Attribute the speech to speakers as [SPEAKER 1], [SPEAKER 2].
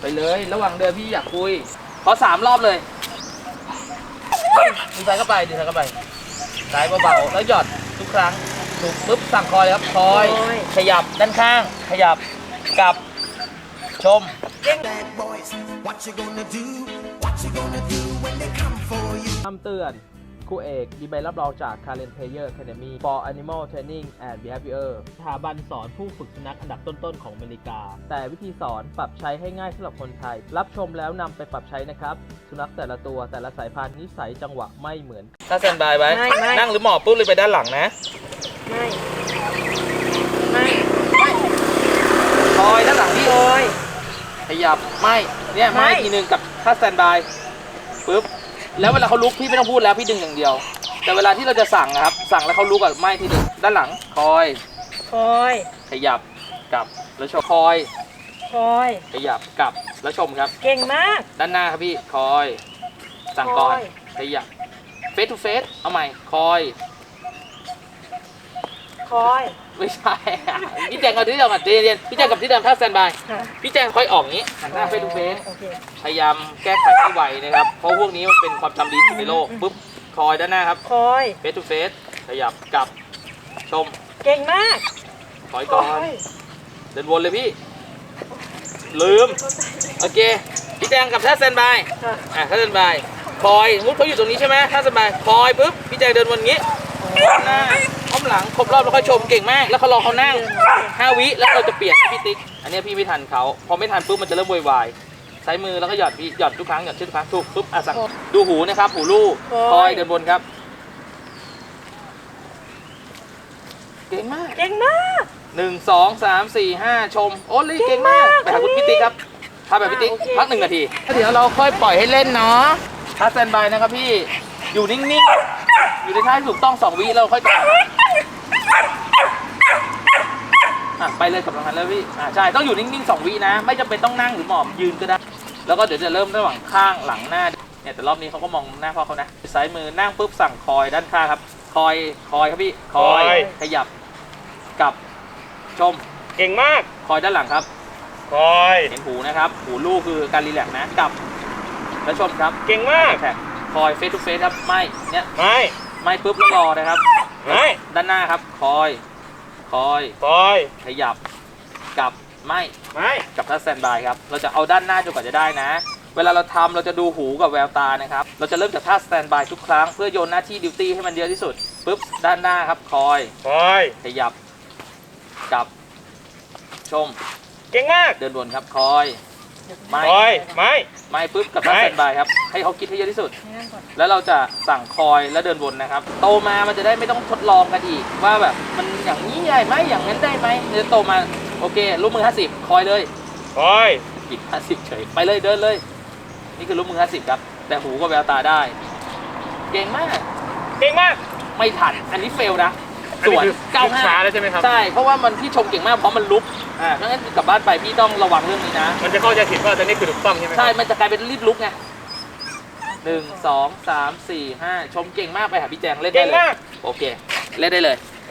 [SPEAKER 1] ไปเลย ระหว่างเดินพี่อยากคุยขอสามรอบเลยดีไซน์เข้าไปดีไซน์เข้าไปสายเบาๆแล้วหยอดทุกครั้งถูกปุ๊บสั่งคอยเลยครับคอย ขยับด้านข้าง ขยับกลับชม
[SPEAKER 2] Bad boys, what you gonna do? What you gonna do when they come for you?
[SPEAKER 1] คำเตือน ครูเอก มีใบรับรองจาก Karen Player Academy for Animal Training and Behavior สถาบันสอนผู้ฝึกสุนัขอันดับต้นๆของอเมริกา แต่วิธีสอนปรับใช้ให้ง่ายสำหรับคนไทย รับชมแล้วนำไปปรับใช้นะครับ สุนัขแต่ละตัวแต่ละสายพันธุ์นิสัยจังหวะไม่เหมือน ถ้าแซนบายไว้
[SPEAKER 3] ไม่ไม่
[SPEAKER 1] นั่งหรือหมอบปุ๊บเลยไปด้านหลังนะ
[SPEAKER 3] ไม่ไม่
[SPEAKER 1] คอยด้านหลังพี่
[SPEAKER 3] โอย
[SPEAKER 1] ขยับไม่เนี่ยไม่
[SPEAKER 3] ไม่
[SPEAKER 1] ทีนึงกับถ้าสแตนบายปุ๊บ แล้วเวลาเขาลุกพี่ไม่ต้องพูดแล้วพี่ดึงอย่างเดียว แต่เวลาที่เราจะสั่งนะครับ สั่งแล้วเขาลุกกับไม่ทีนึงด้านหลังคอย
[SPEAKER 3] คอย
[SPEAKER 1] ขยับกลับแล้วชมคอย
[SPEAKER 3] คอย
[SPEAKER 1] ขยับกลับแล้วชมครับ
[SPEAKER 3] เก่งมาก
[SPEAKER 1] ด้านหน้าครับพี่คอย สั่งก่อน
[SPEAKER 3] คอย
[SPEAKER 1] ขยับเฟสทูเฟสเอาใหม่คอย
[SPEAKER 3] คอย
[SPEAKER 1] ไม่ใช่พี่แจงกับที่เดิมอะเรียนพี่แจงกับที่เดิมถ้าสแตนบาย
[SPEAKER 3] ค่ะ
[SPEAKER 1] พี่แจงค่อยออกอย่างนี้หันหน้าเฟสทูเฟส
[SPEAKER 3] โอเค
[SPEAKER 1] พยายามแก้ไขให้ไวนะครับ เพราะพวกนี้มันเป็นความจำดีที่สุดในโลกปุ๊บคอยด้านหน้าครับ
[SPEAKER 3] คอย
[SPEAKER 1] เฟสทูเฟสขยับกลับชม
[SPEAKER 3] เก่งมาก
[SPEAKER 1] ถอยก่อน เดินวนเลยพี่ ลืม โอเค พี่แจงกับท่าสแตนบาย
[SPEAKER 3] ค่ะ
[SPEAKER 1] อะท่าสแตนบายคอยสมมุติเขาอยู่ตรงนี้ใช่ไหมท่าสแตนบายคอยปุ๊บพี่แจงเดินวนอย่างนี้หน้าอ้อ มหลังครบรอบแล้วค่อยชมเก่งมาก แล้วเขารอเขานั่งห้าวิแล้วเราจะเปลี่ยนให้พี่ติ๊กอันเนี้ยพี่ไม่ทันเขาพอไม่ทันปุ๊บมันจะเริ่มโวยวายใช้มือแล้วก็หยอดพี่หยอดทุกครั้งหยอดชื่อทุกครั้งถูกปุ๊บอะสั่งดูหูนะครับหูลูกคอยเดินบนครับ เก่งมาก
[SPEAKER 3] เก่งมาก
[SPEAKER 1] หนึ่งสองสามสี่ห้าชม โอ้ยเก่งมากไปหาคุณพี่ติ๊กครับทำแบบพี่ติ๊ก
[SPEAKER 3] โอเค
[SPEAKER 1] พักหนึ่งนาทีแล้วเดี๋ยวเราค่อยปล่อยให้เล่นเนาะทัสแตนบายนะครับพี่อยู่นิ่งๆ อยู่ในท่าที่ถูกต้องสองวิแล้วเราค่อยต่อ อะไปเลยกับทางนั้นเลยพี่อ่าใช่ต้องอยู่นิ่งๆสองวินะ ไม่จำเป็นต้องนั่งหรือหมอบยืนก็ได้ แล้วก็เดี๋ยวจะเริ่มระหว่างข้างหลังหน้าเนี่ยแต่รอบนี้เขาก็มองหน้าพ่อเขานะซ้ายมือนั่งปุ๊บสั่งคอยด้านข้างครับ คอยคอยครับพี่คอย
[SPEAKER 4] คอย
[SPEAKER 1] ขยับกลับชม
[SPEAKER 4] เก่งมาก
[SPEAKER 1] คอยด้านหลังครับ
[SPEAKER 4] คอย
[SPEAKER 1] เห็นหูนะครับ หูลูกคือการรีแลกซ์นะกลับแล้วชมครับ
[SPEAKER 4] เก่งมาก
[SPEAKER 1] แท็กคอยเฟสทูเฟสครับไม่เนี่ย
[SPEAKER 4] ไม่
[SPEAKER 1] ไม่ปุ๊บแล้วรอนะครับ
[SPEAKER 4] ไม่
[SPEAKER 1] ด้านหน้าครับ คอย คอย
[SPEAKER 4] คอย
[SPEAKER 1] ขยับกลับไม่
[SPEAKER 4] ไม่
[SPEAKER 1] กับท่าสแตนบายครับ เราจะเอาด้านหน้าจนกว่าจะได้นะ เวลาเราทำเราจะดูหูกับแววตานะครับ เราจะเริ่มจากท่าสแตนบายทุกครั้งเพื่อโยนหน้าที่ดิวตี้ให้มันเยอะที่สุดปุ๊บด้านหน้าครับคอย
[SPEAKER 4] คอย
[SPEAKER 1] ขยับกลับชม
[SPEAKER 4] เก่งมาก
[SPEAKER 1] เดินวนครับคอย ไม่
[SPEAKER 4] คอยไม่
[SPEAKER 1] ไม่ปุ๊บกับท่า
[SPEAKER 4] ไม่
[SPEAKER 1] สแตนบายครับ ให้เขาคิดให้เยอะที่สุด
[SPEAKER 3] นั่งก่อน
[SPEAKER 1] แล้วเราจะสั่งคอยแล้วเดินวนนะครับ โตมามันจะได้ไม่ต้องทดลองกันอีก ว่าแบบมันอย่างนี้ได้ไหมอย่างนั้นได้ไหมเดี๋ยวโตมาโอเครูปมือ 50 คอยเลย
[SPEAKER 4] คอย
[SPEAKER 1] ปิด50เฉยไปเลยเดินเลย นี่คือรูปมือ 50 ครับ แต่หูก็แววตาได้ เก่งมาก
[SPEAKER 4] เก่งมาก
[SPEAKER 1] ไม่ทัน อันนี้เฟลนะ
[SPEAKER 4] อัน
[SPEAKER 1] ส่
[SPEAKER 4] นี้
[SPEAKER 1] วน
[SPEAKER 4] คือ
[SPEAKER 1] 95
[SPEAKER 4] ช้าแล้วใช่ไหมครับ
[SPEAKER 1] ใช่ เพราะว่ามันพี่ชมเก่งมากเพราะมันลุกอ่าเพราะงั้นกลับบ้านไปพี่ต้องระวังเรื่องนี้นะ
[SPEAKER 4] มันจะเข้าใจผิดว่าตอนนี้คือถูกต้องใช่ไหมค
[SPEAKER 1] ใช่
[SPEAKER 4] รับ
[SPEAKER 1] มันจะกลายเป็นรีบลุกไงหนึ่งสองสามสี่ห้าชมเก่งมากไปหาพี่แจงเล่นได้
[SPEAKER 4] เก่ง
[SPEAKER 1] เลย
[SPEAKER 4] มาก
[SPEAKER 1] โอเค เล่นได้เลย